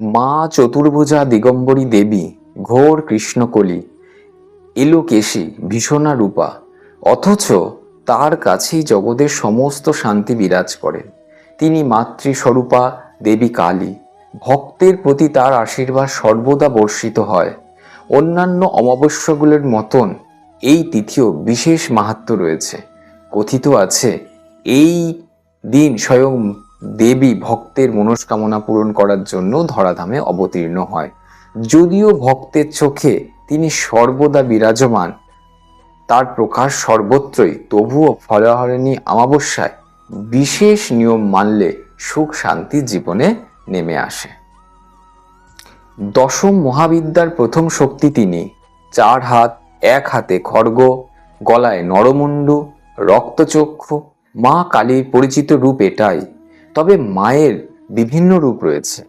মা চতুর্ভুজা দিগম্বরী দেবী, ঘোর কৃষ্ণকলি, এলোকেশী, ভীষণা রূপা, অথচ তার কাছেই জগতের সমস্ত শান্তি বিরাজ করেন তিনি মাতৃস্বরূপা দেবী কালী। ভক্তের প্রতি তার আশীর্বাদ সর্বদা বর্ষিত হয়। অন্যান্য অমাবস্যাগুলোর মতন এই তিথিও বিশেষ মাহাত্ম্য রয়েছে। কথিত আছে, এই দিন স্বয়ং দেবী ভক্তের মনস্কামনা পূরণ করার জন্য ধরাধামে অবতীর্ণ হয়। যদিও ভক্তের চোখে তিনি সর্বদা বিরাজমান, তার প্রকাশ সর্বত্রই, তবুও ফলাহরণী অমাবস্যায় বিশেষ নিয়ম মানলে সুখ শান্তি জীবনে নেমে আসে। দশম মহাবিদ্যার প্রথম শক্তি তিনি। চার হাত, এক হাতে খড়গ, গলায় নরমুণ্ডু, রক্তচক্ষু, মা কালীর পরিচিত রূপ এটাই। তবে মায়ের বিভিন্ন রূপ রয়েছে।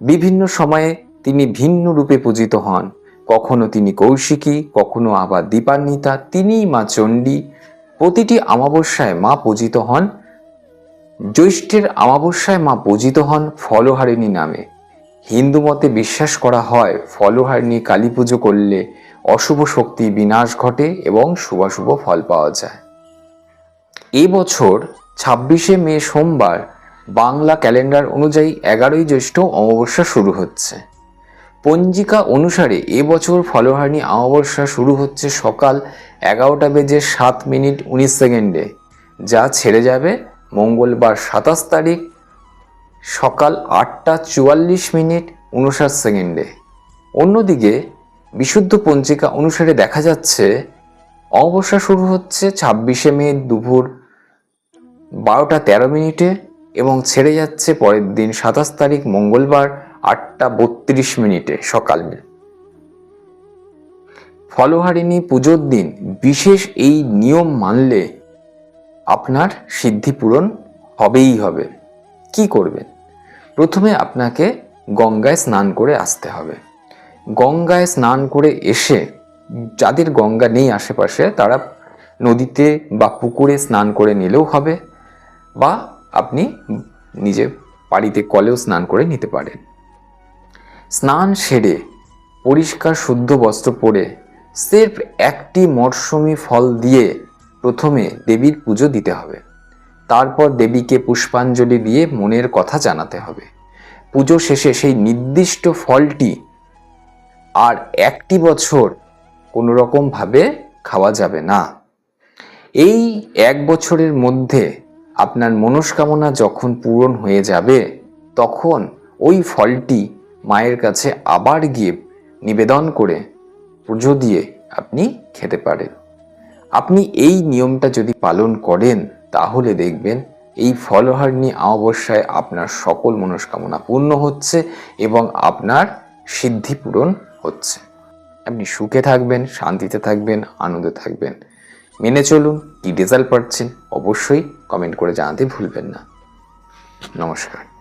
বিভিন্ন সময়ে তিনি ভিন্ন রূপে পূজিত হন। কখনো তিনি কৌশিকী, কখনো আবার দীপান্বিতা, তিনিই মা চণ্ডী। প্রতিটি অমাবস্যায় মা পূজিত হন। জ্যৈষ্ঠের অমাবস্যায় মা পূজিত হন ফলহারিণী নামে। হিন্দু মতে বিশ্বাস করা হয় ফলহারিণী কালী পুজো করলে অশুভ শক্তি বিনাশ ঘটে এবং শুভাশুভ ফল পাওয়া যায়। এবছর ছাব্বিশে মে সোমবার বাংলা ক্যালেন্ডার অনুযায়ী এগারোই জ্যৈষ্ঠ অমাবস্যা শুরু হচ্ছে। পঞ্জিকা অনুসারে এবছর ফলহারিণী অমাবস্যা শুরু হচ্ছে সকাল এগারোটা বেজে সাত মিনিট উনিশ সেকেন্ডে, যা ছেড়ে যাবে মঙ্গলবার সাতাশ তারিখ সকাল আটটা চুয়াল্লিশ মিনিট উনষাট সেকেন্ডে। অন্যদিকে বিশুদ্ধ পঞ্জিকা অনুসারে দেখা যাচ্ছে অমাবস্যা শুরু হচ্ছে ছাব্বিশে মে দুপুর বারোটা তেরো মিনিটে এবং ছেড়ে যাচ্ছে পরের দিন সাতাশ তারিখ মঙ্গলবার আটটা বত্রিশ মিনিটে সকাল ফলহারিণী পুজোর দিন বিশেষ এই নিয়ম মানলে আপনার সিদ্ধি পূরণ হবেই হবে। কি করবেন? প্রথমে আপনাকে গঙ্গায় স্নান করে আসতে হবে। গঙ্গায় স্নান করে এসে যাদের গঙ্গা নেই আশেপাশে তারা নদীতে বা পুকুরে স্নান করে নিলেও হবে বা আপনি নিজে বাড়িতে কলেও স্নান করে নিতে পারেন। স্নান সেরে, পরিষ্কার শুদ্ধ বস্ত্র পরে, সির্ফ একটি মরশুমি ফল দিয়ে প্রথমে দেবীর পুজো দিতে হবে। তারপর দেবীকে পুষ্পাঞ্জলি দিয়ে মনের কথা জানাতে হবে। পুজো শেষে সেই নির্দিষ্ট ফলটি আর একটি বছর কোনো রকমভাবে খাওয়া যাবে না। এই এক বছরের মধ্যে আপনার মনস্কামনা যখন পূরণ হয়ে যাবে, তখন ওই ফলটি মায়ের কাছে আবার গিয়ে নিবেদন করে পুজো দিয়ে আপনি খেতে পারেন। আপনি এই নিয়মটা যদি পালন করেন, তাহলে দেখবেন এই ফলহারিণী অমাবস্যায় আপনার সকল মনস্কামনা পূর্ণ হচ্ছে এবং আপনার সিদ্ধি পূরণ হচ্ছে। আপনি সুখে থাকবেন, শান্তিতে থাকবেন, আনন্দে থাকবেন। মেনে চলুন কি রেজাল্ট পাচ্ছেন অবশ্যই কমেন্ট করে জানাতে ভুলবেন না। নমস্কার।